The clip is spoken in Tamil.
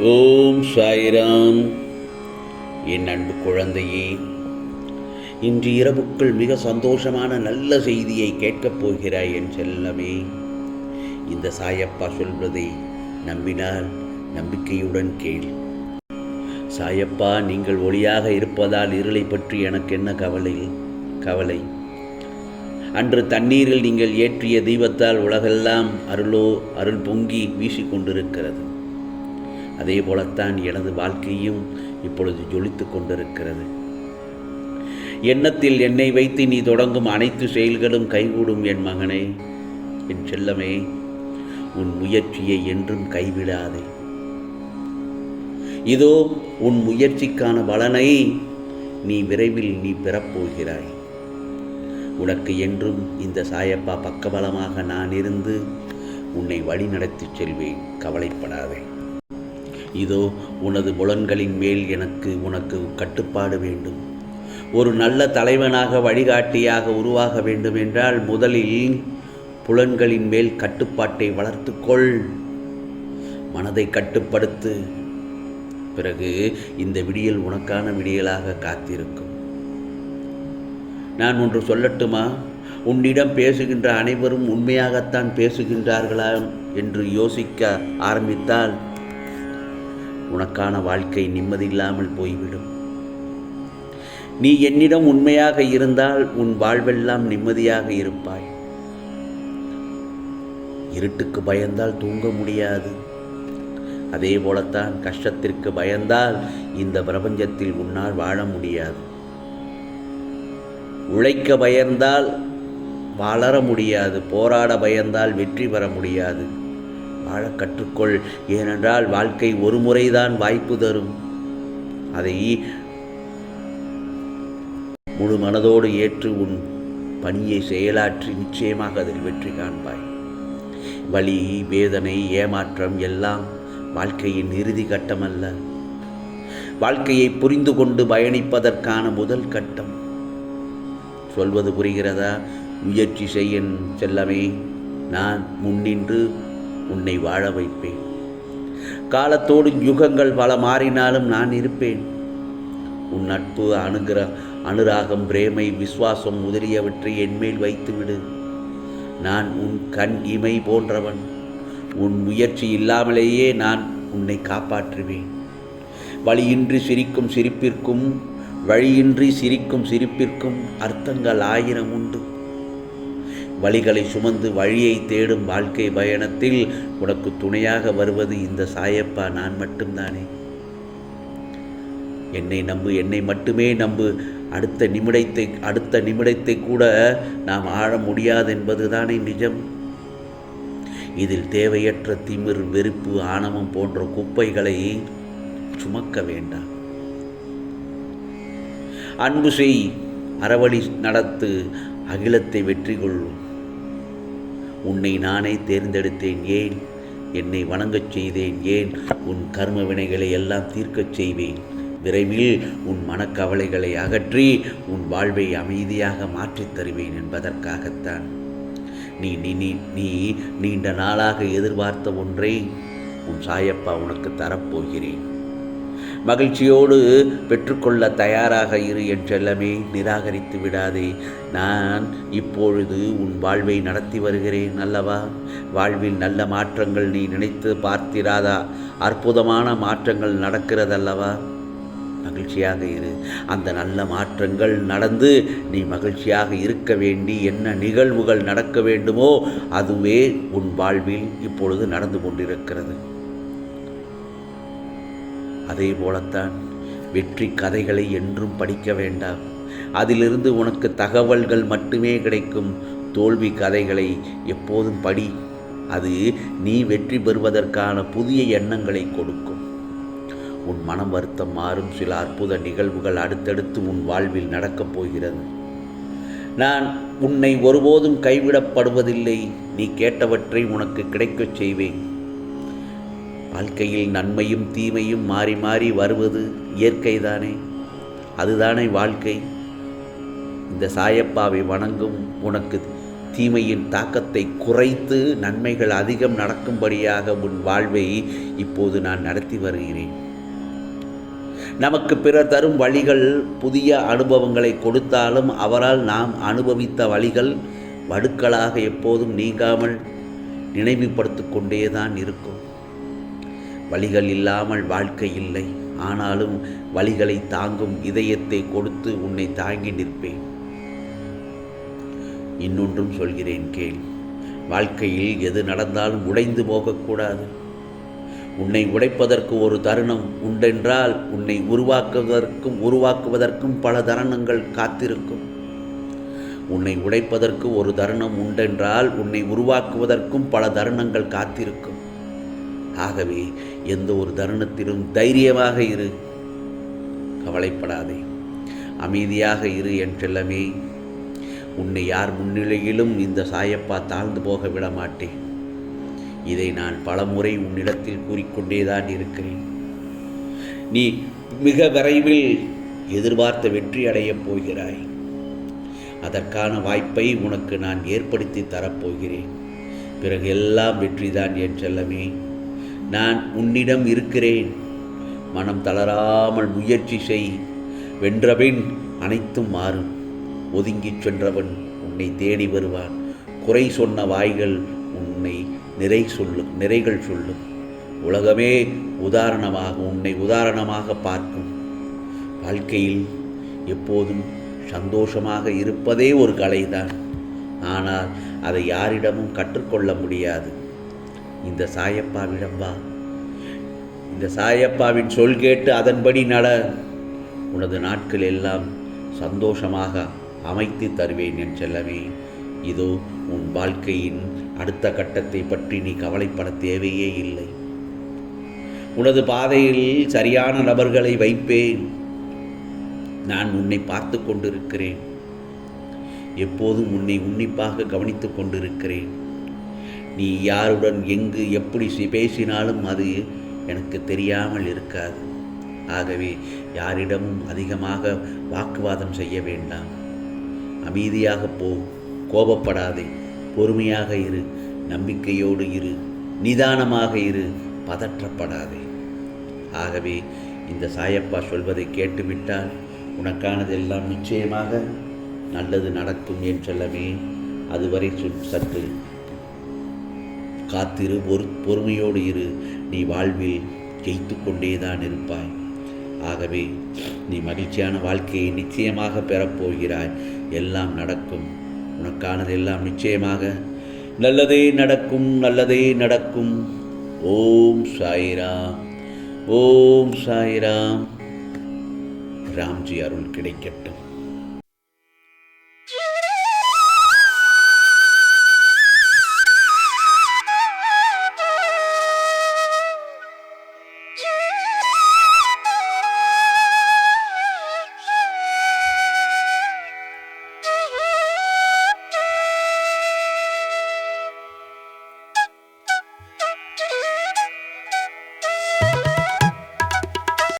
ஓம் சாய்ராம். என் அன்பு குழந்தையே இன்று இரவுக்குள் மிக சந்தோஷமான நல்ல செய்தியை கேட்கப் போகிறாய் என் செல்லமே. இந்த சாயப்பா சொல்வதை நம்பினால் நம்பிக்கையுடன் கேள். சாயப்பா நீங்கள் ஒளியாக இருப்பதால் இருளை பற்றி எனக்கு என்ன கவலை? கவலை. அன்று தண்ணீரில் நீங்கள் ஏற்றிய தீபத்தால் உலகெல்லாம் அருளோ அருள் பொங்கி வீசிக்கொண்டிருக்கிறது. அதே போலத்தான் எனது வாழ்க்கையும் இப்பொழுது ஜொலித்து கொண்டிருக்கிறது. எண்ணத்தில் என்னை வைத்து நீ தொடங்கும் அனைத்து செயல்களும் கைகூடும் என் மகனே என் செல்லமே உன் முயற்சியை என்றும் கைவிடாதே. இதோ உன் முயற்சிக்கான பலனை நீ விரைவில் நீ பெறப்போகிறாய். உனக்கு என்றும் இந்த சாயப்பா பக்கபலமாக நான் இருந்து உன்னை வழி நடத்தி செல்வேன் கவலைப்படாதே. இதோ உனது புலன்களின் மேல் எனக்கு உனக்கு கட்டுப்பாடு வேண்டும். ஒரு நல்ல தலைவனாக வழிகாட்டியாக உருவாக வேண்டும் என்றால் முதலில் புலன்களின் மேல் கட்டுப்பாட்டை வளர்த்துக்கொள். மனதை கட்டுப்படுத்து. பிறகு இந்த விடியல் உனக்கான விடியலாக காத்திருக்கும். நான் ஒன்று சொல்லட்டுமா? உன்னிடம் பேசுகின்ற அனைவரும் உண்மையாகத்தான் பேசுகின்றார்களா என்று யோசிக்க ஆரம்பித்தால் உனக்கான வாழ்க்கை நிம்மதியில்லாமல் போய்விடும். நீ என்னிடம் உண்மையாக இருந்தால் உன் வாழ்வெல்லாம் நிம்மதியாக இருப்பாய். இருட்டுக்கு பயந்தால் தூங்க முடியாது. அதே போலத்தான் கஷ்டத்திற்கு பயந்தால் இந்த பிரபஞ்சத்தில் உன்னால் வாழ முடியாது. உழைக்க பயந்தால் வளர முடியாது. போராட பயந்தால் வெற்றி பெற முடியாது. வாழ கற்றுக்கொள். ஏனென்றால் வாழ்க்கை ஒரு முறைதான் வாய்ப்பு தரும். அதை முழு மனதோடு ஏற்று உன் பணியை செயலாற்றி நிச்சயமாக அதில் வெற்றி காண்பாய். வலி வேதனை ஏமாற்றம் எல்லாம் வாழ்க்கையின் இறுதி கட்டமல்ல. வாழ்க்கையை புரிந்து கொண்டு பயணிப்பதற்கான முதல் கட்டம். சொல்வது புரிகிறதா? முயற்சி செய்யன் செல்லமே. நான் முன்னின்று உன்னை வாழ வைப்பேன். காலத்தோடு யுகங்கள் பல மாறினாலும் நான் இருப்பேன். உன் நட்பு அணுகிற அனுராகம் பிரேமை விசுவாசம் முதலியவற்றை என்மேல் வைத்துவிடு. நான் உன் கண் இமை போன்றவன். உன் முயற்சி இல்லாமலேயே நான் உன்னை காப்பாற்றுவேன். வழியின்றி சிரிக்கும் சிரிப்பிற்கும் வழியின்றி சிரிக்கும் சிரிப்பிற்கும் அர்த்தங்கள் ஆயிரம் உண்டு. வழிகளை சுமந்து வழியை தேடும் வாழ்க்கை பயணத்தில் உனக்கு துணையாக வருவது இந்த சாயப்பா நான் மட்டும்தானே. என்னை நம்பு என்னை மட்டுமே நம்பு. அடுத்த நிமிடத்தை அடுத்த நிமிடத்தை கூட நாம் ஆழ முடியாது என்பதுதானே நிஜம். இதில் தேவையற்ற திமிர் வெறுப்பு ஆணவம் போன்ற குப்பைகளை சுமக்க வேண்டாம். அன்பு செய் அறவழி நடத்து அகிலத்தை வெற்றி கொள்ளும். உன்னை நானே தேர்ந்தெடுத்தேன் ஏன்? என்னை வணங்கச் செய்தேன் ஏன்? உன் கர்ம வினைகளை எல்லாம் தீர்க்கச் செய்வேன். விரைவில் உன் மனக்கவலைகளை அகற்றி உன் வாழ்வை அமைதியாக மாற்றித் தருவேன் என்பதற்காகத்தான். நீ நீ நீ நீண்ட நாளாக எதிர்பார்த்த ஒன்றை உன் சாயப்பா உனக்கு தரப்போகிறேன். மகிழ்ச்சியோடு பெற்றுக்கொள்ள தயாராக இரு என்றெல்லாமே நிராகரித்து விடாதே. நான் இப்பொழுது உன் வாழ்வை நடத்தி வருகிறேன் அல்லவா? வாழ்வில் நல்ல மாற்றங்கள் நீ நினைத்து பார்த்திராதா? அற்புதமான மாற்றங்கள் நடக்கிறதல்லவா? மகிழ்ச்சியாக இரு. அந்த நல்ல மாற்றங்கள் நடந்து நீ மகிழ்ச்சியாக இருக்க வேண்டி என்ன நிகழ்வுகள் நடக்க வேண்டுமோ அதுவே உன் வாழ்வில் இப்பொழுது நடந்து கொண்டிருக்கிறது. அதே போலத்தான் வெற்றி கதைகளை என்றும் படிக்க வேண்டாம். அதிலிருந்து உனக்கு தகவல்கள் மட்டுமே கிடைக்கும். தோல்வி கதைகளை எப்போதும் படி. அது நீ வெற்றி பெறுவதற்கான புதிய எண்ணங்களை கொடுக்கும். உன் மனம் வருத்தம் மாறும். சில அற்புத நிகழ்வுகள் அடுத்தடுத்து உன் வாழ்வில் நடக்கப் போகிறது. நான் உன்னை ஒருபோதும் கைவிடப்படுவதில்லை. நீ கேட்டவற்றை உனக்கு கிடைக்கச் செய்வேன். வாழ்க்கையில் நன்மையும் தீமையும் மாறி மாறி வருவது இயற்கைதானே? அதுதானே வாழ்க்கை. இந்த சாயப்பாவை வணங்கும் உனக்கு தீமையின் தாக்கத்தை குறைத்து நன்மைகள் அதிகம் நடக்கும்படியாக உன் வாழ்வை இப்போது நான் நடத்தி வருகிறேன். நமக்கு பிறர் தரும் வழிகள் புதிய அனுபவங்களை கொடுத்தாலும் அவரால் நாம் அனுபவித்த வழிகள் வடுக்களாக எப்போதும் நீங்காமல் நினைவுபடுத்தி கொண்டே தான் இருக்கும். வழிகள் இல்லாமல் வாழ்க்கை இல்லை. ஆனாலும் வழிகளை தாங்கும் இதயத்தை கொடுத்து உன்னை தாங்கி நிற்பேன். இன்னொன்றும் சொல்கிறேன் கேள். வாழ்க்கையில் எது நடந்தாலும் உடைந்து போகக்கூடாது. உன்னை உடைப்பதற்கு ஒரு தருணம் உண்டென்றால் உன்னை உருவாக்குவதற்கும் உருவாக்குவதற்கும் பல தருணங்கள் காத்திருக்கும். உன்னை உடைப்பதற்கு ஒரு தருணம் உண்டென்றால் உன்னை உருவாக்குவதற்கும் பல தருணங்கள் காத்திருக்கும். ஆகவே எந்த ஒரு தருணத்திலும் தைரியமாக இரு. கவலைப்படாதே. அமைதியாக இரு என் செல்லமே. உன்னை யார் முன்னிலையிலும் இந்த சாயப்பா தாழ்ந்து போக விட மாட்டேன். இதை நான் பலமுறை உன்னிடத்தில் கூறிக்கொண்டேதான் இருக்கிறேன். நீ மிக விரைவில் எதிர்பார்த்த வெற்றி அடையப் போகிறாய். அதற்கான வாய்ப்பை உனக்கு நான் ஏற்படுத்தி தரப்போகிறேன் பிறகு எல்லாம் வெற்றிதான் என் செல்லமே. நான் உன்னிடம் இருக்கிறேன். மனம் தளராமல் முயற்சி செய். வென்றபின் அனைத்தும் மாறும். ஒதுங்கிச் சென்றவன் உன்னை தேடி வருவான். குறை சொன்ன வாய்கள் உன்னை நிறை சொல்லும் நிறைகள் சொல்லும். உலகமே உதாரணமாக உன்னை உதாரணமாக பார்க்கும். வாழ்க்கையில் எப்போதும் சந்தோஷமாக இருப்பதே ஒரு கலைதான். ஆனால் அதை யாரிடமும் கற்றுக்கொள்ள முடியாது. இந்த சாயப்பாவிடம் வா. இந்த சாயப்பாவின் சொல் கேட்டு அதன்படி நட. உனது நாட்கள் எல்லாம் சந்தோஷமாக அமைத்து தருவேன் என் செல்லவே இதோ உன் வாழ்க்கையின் அடுத்த கட்டத்தை பற்றி நீ கவலைப்பட தேவையே இல்லை. உனது பாதையில் சரியான நபர்களை வைப்பேன். நான் உன்னை பார்த்து கொண்டிருக்கிறேன். எப்போதும் உன்னை உன்னிப்பாக கவனித்து கொண்டிருக்கிறேன். நீ யாருடன் எங்கு எப்படி பேசினாலும் அது எனக்கு தெரியாமல் இருக்காது. ஆகவே யாரிடமும் அதிகமாக வாக்குவாதம் செய்ய வேண்டாம். அமைதியாக போ கோபப்படாதே. பொறுமையாக இரு நம்பிக்கையோடு இரு நிதானமாக இரு பதற்றப்படாதே. ஆகவே இந்த சாயப்பா சொல்வதை கேட்டுவிட்டால் உனக்கானதெல்லாம் நிச்சயமாக நல்லது நடக்கும் என் செல்லமே? அதுவரை சுற்று சற்று காத்திரு பொறு பொறுமையோடு இரு. நீ வாழ்வில் ஜெயித்து கொண்டேதான் இருப்பாய். ஆகவே நீ மகிழ்ச்சியான வாழ்க்கையை நிச்சயமாக பெறப்போகிறாய் எல்லாம் நடக்கும். உனக்கானதெல்லாம் நிச்சயமாக. நல்லதே நடக்கும் நல்லதே நடக்கும். ஓம் சாய்ராம். ஓம் சாய்ராம். ராம்ஜி அருள் கிடைக்கட்டும்.